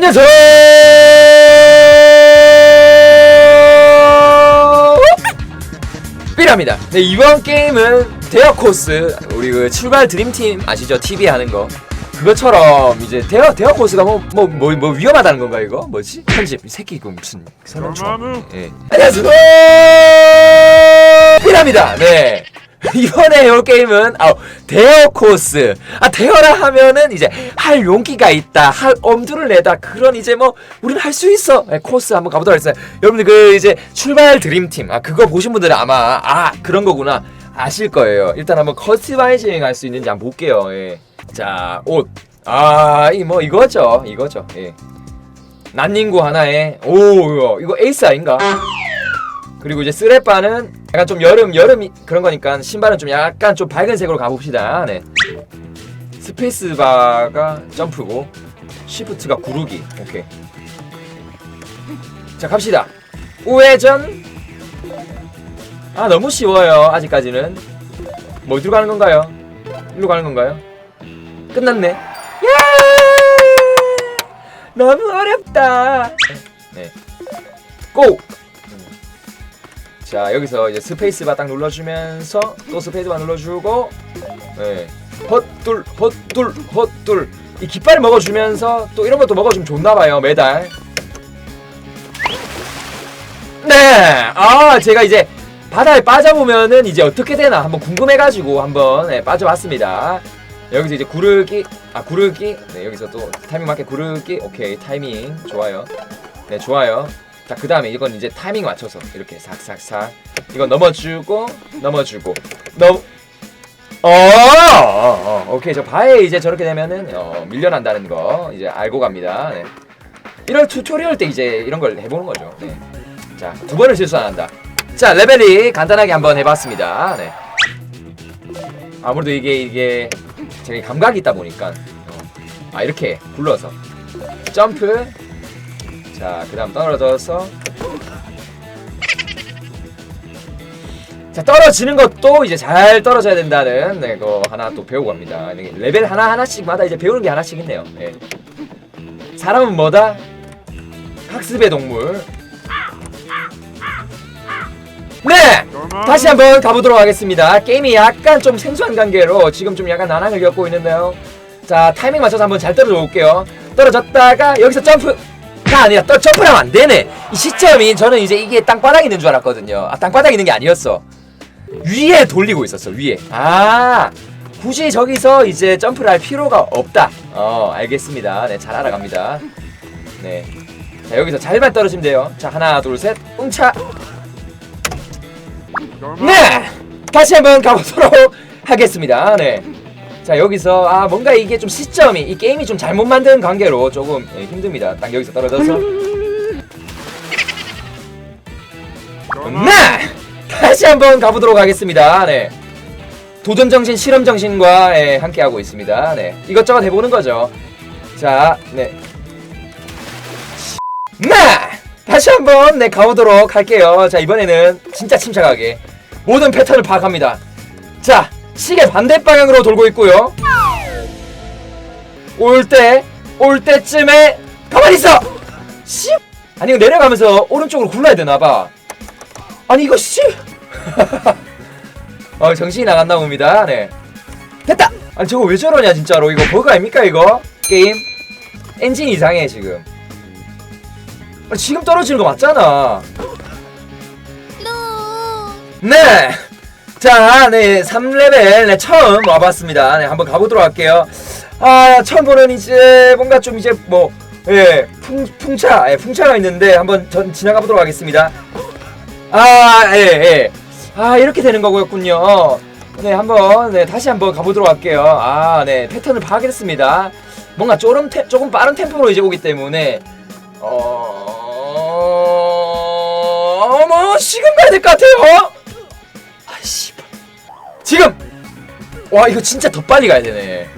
안녕하세요. 삐랍니다. 네 이번 게임은 대여 코스 우리 그 출발 드림팀 아시죠? TV 하는 거 그것처럼 이제 대여 대여 코스가 뭐 뭐 뭐뭐 위험하다는 건가 이거 뭐지? 편집 이 새끼 이거 무슨 설명충? 예. 안녕하세요. 삐랍니다. 네. 이번에 요 게임은 아 대여 코스. 아 대여라 하면은 이제 할 용기가 있다 할 엄두를 내다. 그런 이제 뭐 우리는 할수 있어. 네, 코스 한번 가보도록 하겠습니다. 여러분들 그 이제 출발 드림팀. 아 그거 보신 분들은 아마 아 그런 거구나. 아실 거예요. 일단 한번 커스터마이징 할 수 있는지 한번 볼게요. 예. 자 옷 아 이 뭐 이거죠. 이거죠. 예. 난닝구 하나에. 오 이거 에이스 아닌가? 그리고 이제 쓰레빠는 약간 좀 여름 여름 그런 거니까 신발은 좀 약간 좀 밝은 색으로 가봅시다. 네. 스페이스바가 점프고 시프트가 구르기. 오케이. 자 갑시다. 우회전. 아 너무 쉬워요. 아직까지는. 뭐 어디로 가는 건가요? 일로 가는 건가요? 끝났네. 야! 너무 어렵다. 네. 고! 자 여기서 이제 스페이스바 딱 눌러주면서 또 스페이스바 눌러주고 네. 헛둘 헛둘 헛둘. 이 깃발을 먹어주면서 또 이런 것도 먹어주면 좋나봐요 매달. 네 아 제가 이제 바다에 빠져보면은 이제 어떻게 되나 한번 궁금해가지고 한번 네, 빠져봤습니다. 여기서 이제 구르기 아 구르기? 네 여기서 또 타이밍 맞게 구르기? 오케이 타이밍. 좋아요. 네 좋아요 자, 그 다음에 이건 이제 타이밍 맞춰서 이렇게 삭삭삭 이거 넘어주고 넘어주고 넘 어, 어, 어, 오케이 저 바에 이제 저렇게 되면은 어, 밀려난다는 거 이제 알고 갑니다. 네. 이런 튜토리얼 때 이제 이런 걸 해보는 거죠. 네. 자, 두 번을 실수 안 한다. 자, 레벨이 간단하게 한번 해봤습니다. 네. 아무래도 이게 이게 제가 감각이 있다 보니까 어, 아 이렇게 굴러서 점프 자, 그 다음 떨어져서 자, 떨어지는 것도 이제 잘 떨어져야 된다는 네, 거 하나 또 배우고 갑니다. 이게 레벨 하나하나씩마다 이제 배우는 게 하나씩 있네요. 네. 사람은 뭐다? 학습의 동물. 네! 다시 한번 가보도록 하겠습니다. 게임이 약간 좀 생소한 관계로 지금 좀 약간 난항을 겪고 있는데요. 자, 타이밍 맞춰서 한번 잘 떨어져 볼게요. 떨어졌다가 여기서 점프! 가 아니라 또 점프를 하면 안 되네. 이 시점이 저는 이제 이게 땅바닥에 있는 줄 알았거든요. 아, 땅바닥에 있는 게 아니었어. 위에 돌리고 있었어, 위에. 아, 굳이 저기서 이제 점프를 할 필요가 없다. 어, 알겠습니다. 네, 잘 알아갑니다. 네. 자, 여기서 잘만 떨어지면 돼요. 자, 하나, 둘, 셋, 웅차! 네! 다시 한번 가보도록 하겠습니다. 네. 자 여기서 아 뭔가 이게 좀 시점이 이 게임이 좀 잘못 만든 관계로 조금 예, 힘듭니다. 딱 여기서 떨어져서 네 다시 한번 가보도록 하겠습니다. 네 도전 정신, 실험 정신과 예, 함께 하고 있습니다. 네 이것저것 해보는 거죠. 자 네. 네 다시 한번 네 가보도록 할게요. 자 이번에는 진짜 침착하게 모든 패턴을 파악합니다. 자 시계 반대 방향으로 돌고 있고요. 올 때, 올 때쯤에 가만히 있어. 씨. 아니 이거 내려가면서 오른쪽으로 굴러야 되나 봐. 아니 이거 씨. 어 정신이 나갔나 봅니다. 네. 됐다. 아니 저거 왜 저러냐 진짜로 이거 버그 아닙니까 이거 게임 엔진 이상해 지금. 아니, 지금 떨어지는 거 맞잖아. 네. 자, 네, 3레벨, 네, 처음 와봤습니다. 네, 한번 가보도록 할게요. 아, 처음 보는 이제, 뭔가 좀 이제, 뭐, 예, 풍, 풍차, 예, 풍차가 있는데, 한번 전 지나가 보도록 하겠습니다. 아, 예, 예. 아, 이렇게 되는 거였군요. 네, 한번, 네, 다시 한번 가보도록 할게요. 아, 네, 패턴을 파악했습니다. 뭔가 조금, 템, 조금 빠른 템포로 이제 오기 때문에, 어, 뭐, 시간 가야 될 것 같아요. 지금! 와 이거 진짜 더 빨리 가야 되네.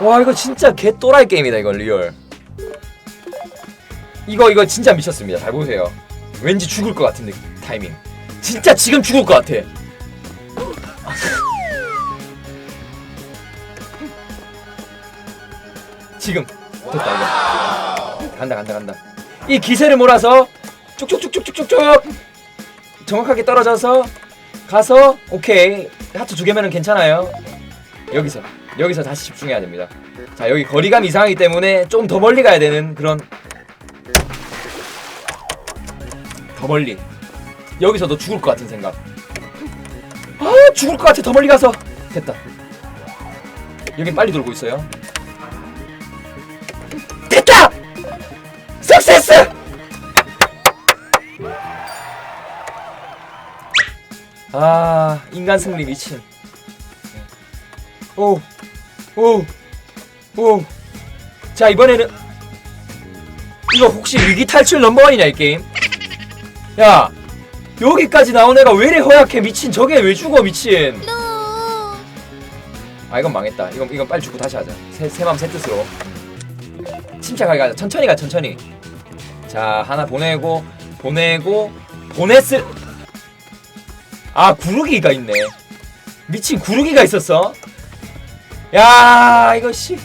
와 이거 진짜 개 또라이 게임이다 이거 리얼. 이거 이거 진짜 미쳤습니다. 잘 보세요. 왠지 죽을 것 같은 느낌, 타이밍. 진짜 지금 죽을 것 같아. 지금. 됐다 이거. 간다 간다 간다. 이 기세를 몰아서 쭉쭉쭉쭉쭉쭉쭉 정확하게 떨어져서 가서 오케이. 하트 두 개면은 괜찮아요. 여기서 여기서 다시 집중해야 됩니다. 자 여기 거리감 이상하기 때문에 좀 더 멀리 가야 되는 그런 더 멀리. 여기서도 죽을 것 같은 생각. 아 죽을 것 같아. 더 멀리 가서. 됐다. 여긴 빨리 돌고 있어요. 됐다! 석세스 아 인간 승리 미친 오 오, 오. 자, 이번에는 이거 혹시 위기 탈출 넘버원이냐 이 게임? 야, 여기까지 나온 애가 왜 이래 허약해 미친 저게 왜 죽어 미친? 아 이건 망했다. 이건 이건 빨리 죽고 다시 하자. 새 새맘 새 뜻으로. 침착하게 가자. 천천히 가 천천히. 자 하나 보내고 보내고 보냈을. 아 구르기가 있네. 미친 구르기가 있었어. 야 이거 씨.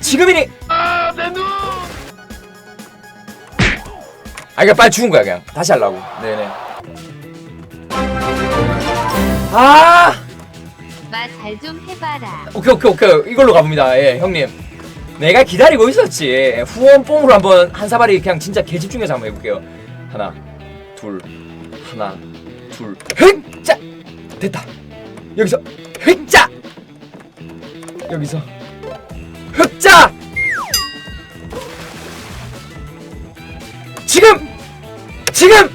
지금이니. 아 이거 빨리 죽은 거야 그냥. 다시 하려고. 네네. 아! 마잘 좀 해봐라. 오케이 오케이 오케이. 이걸로 가봅니다. 예 형님. 내가 기다리고 있었지. 후원 뽕으로 한번 한 사발이 그냥 진짜 개집중해서 한번 해볼게요 하나 둘 하나 둘. 흑자! 됐다. 여기서 흑자! 여기서 흑자! 지금! 지금!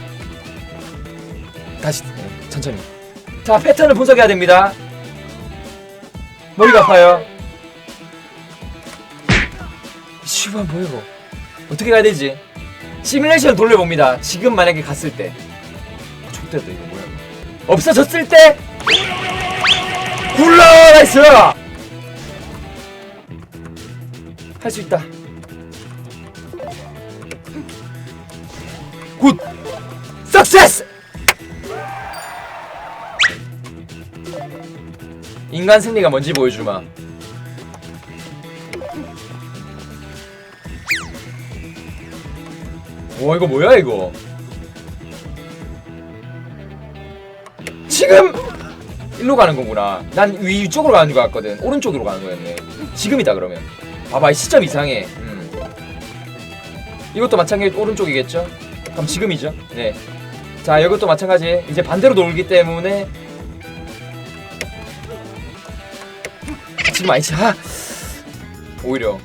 다시 네, 천천히. 자 패턴을 분석해야 됩니다. 머리가 아파요. 씨발 뭐야 이거? 어떻게 가야 되지 시뮬레이션 돌려봅니다. 지금 만약에 갔을 때. 족됐다 이거 뭐야. 없어졌을 때! 굴러! 나이스! 할 수 있다. 굿! 석세스! 인간 승리가 뭔지 보여주마 와 이거 뭐야 이거? 지금 일로 가는 거구나. 난 위쪽으로 가는 줄 알았거든. 오른쪽으로 가는 거였네. 지금이다 그러면. 봐봐 이 시점 이상해. 음. 이것도 마찬가지 오른쪽이겠죠? 그럼 지금이죠? 네자 이것도 마찬가지. 이제 반대로 돌기 때문에 지금 아니지 아 오히려.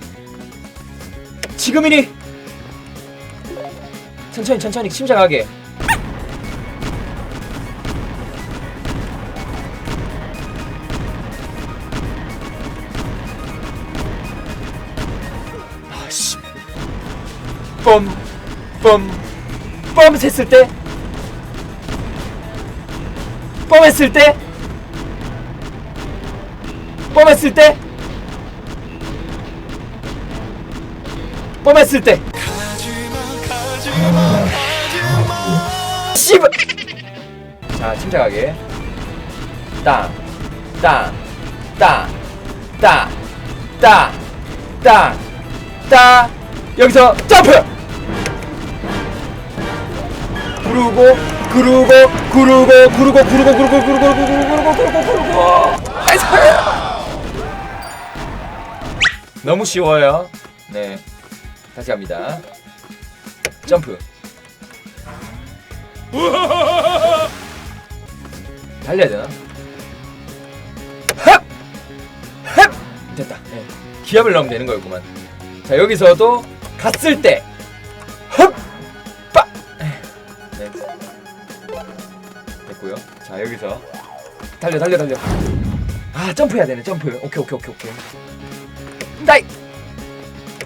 지금이니 천천히 천천히 침착하게. 아씨. 뻔뻔 뻔 했을 때? 뻔했을 때? 뻔했을 때? 뻔했을 때 씨발 자 침착하게 땅 땅 땅 땅 땅 땅 땅 여기서 점프 구르고 구르고 구르고 구르고 구르고 구르고 구르고 구르고 구르고 구르고 나이스 너무 쉬워요 네 다시 갑니다 점프 달려야 되나? 헙! 헙! 됐다. 네. 기압을 넣으면 되는 거였구만. 자 여기서도 갔을 때 흡! 빠! 네. 됐고요. 자 여기서 달려 달려 달려. 아 점프해야 되네 점프. 오케이 오케이 오케이 오케이. 따이!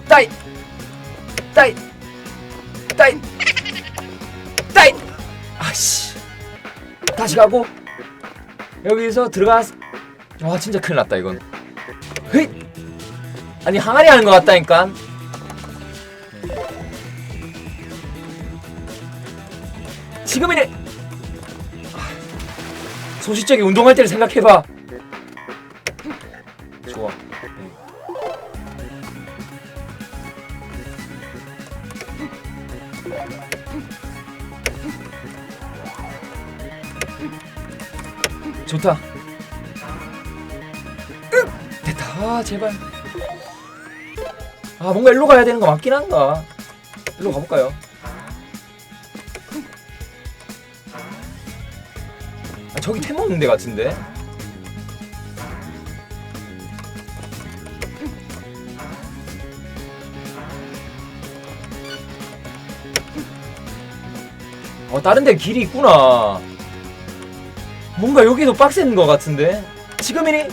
따이! 따이! 따이! 다시 가고 여기서 들어가. 와 진짜 큰일 났다 이건. 헤이 아니 항아리 하는 것 같다니까. 지금이네. 아, 소시적인 운동할 때를 생각해봐 좋다. 으, 됐다. 아, 제발. 아, 뭔가 일로 가야 되는 거 맞긴 한가? 일로 가볼까요? 아, 저기 템 없는 데 같은데? 어, 다른 데 길이 있구나. 뭔가 여기도 빡센 것 같은데? 지금이니?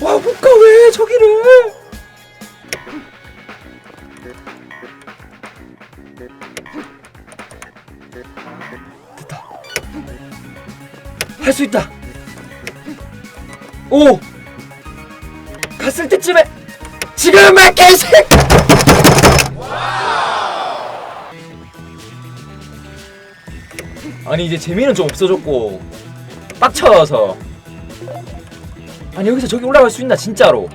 와, 못 가, 왜, 저기를! 됐다. 할 수 있다! 오! 갔을 때쯤에! 지금의 개새! 아니 이제 재미는 좀 없어졌고 빡쳐서. 아니 여기서 저기 올라갈 수 있나 진짜로?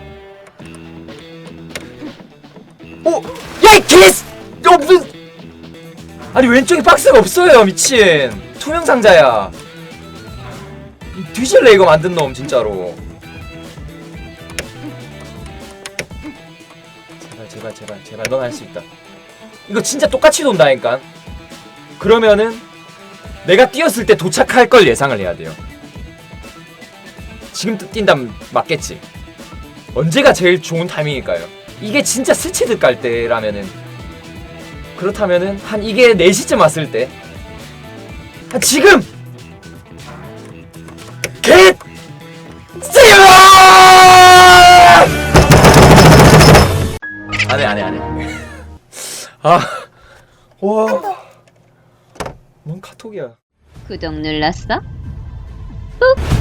오! 야이 개스! 어 무슨 아니 왼쪽에 박스가 없어요 미친. 투명 상자야. 뒤질래 이거 만든 놈 진짜로. 제발 제발 제발 제발 넌 할 수 있다. 이거 진짜 똑같이 돈다니까. 그러면은 내가 뛰었을 때 도착할 걸 예상을 해야 돼요. 지금 뛴다면 맞겠지. 언제가 제일 좋은 타이밍일까요? 이게 진짜 스치듯 갈 때라면은. 그렇다면은 한 이게 4시쯤 왔을 때. 한 지금! 겟! 세요 안해 안해 안해 아 와 뭔 카톡이야 구독 눌렀어? 꾹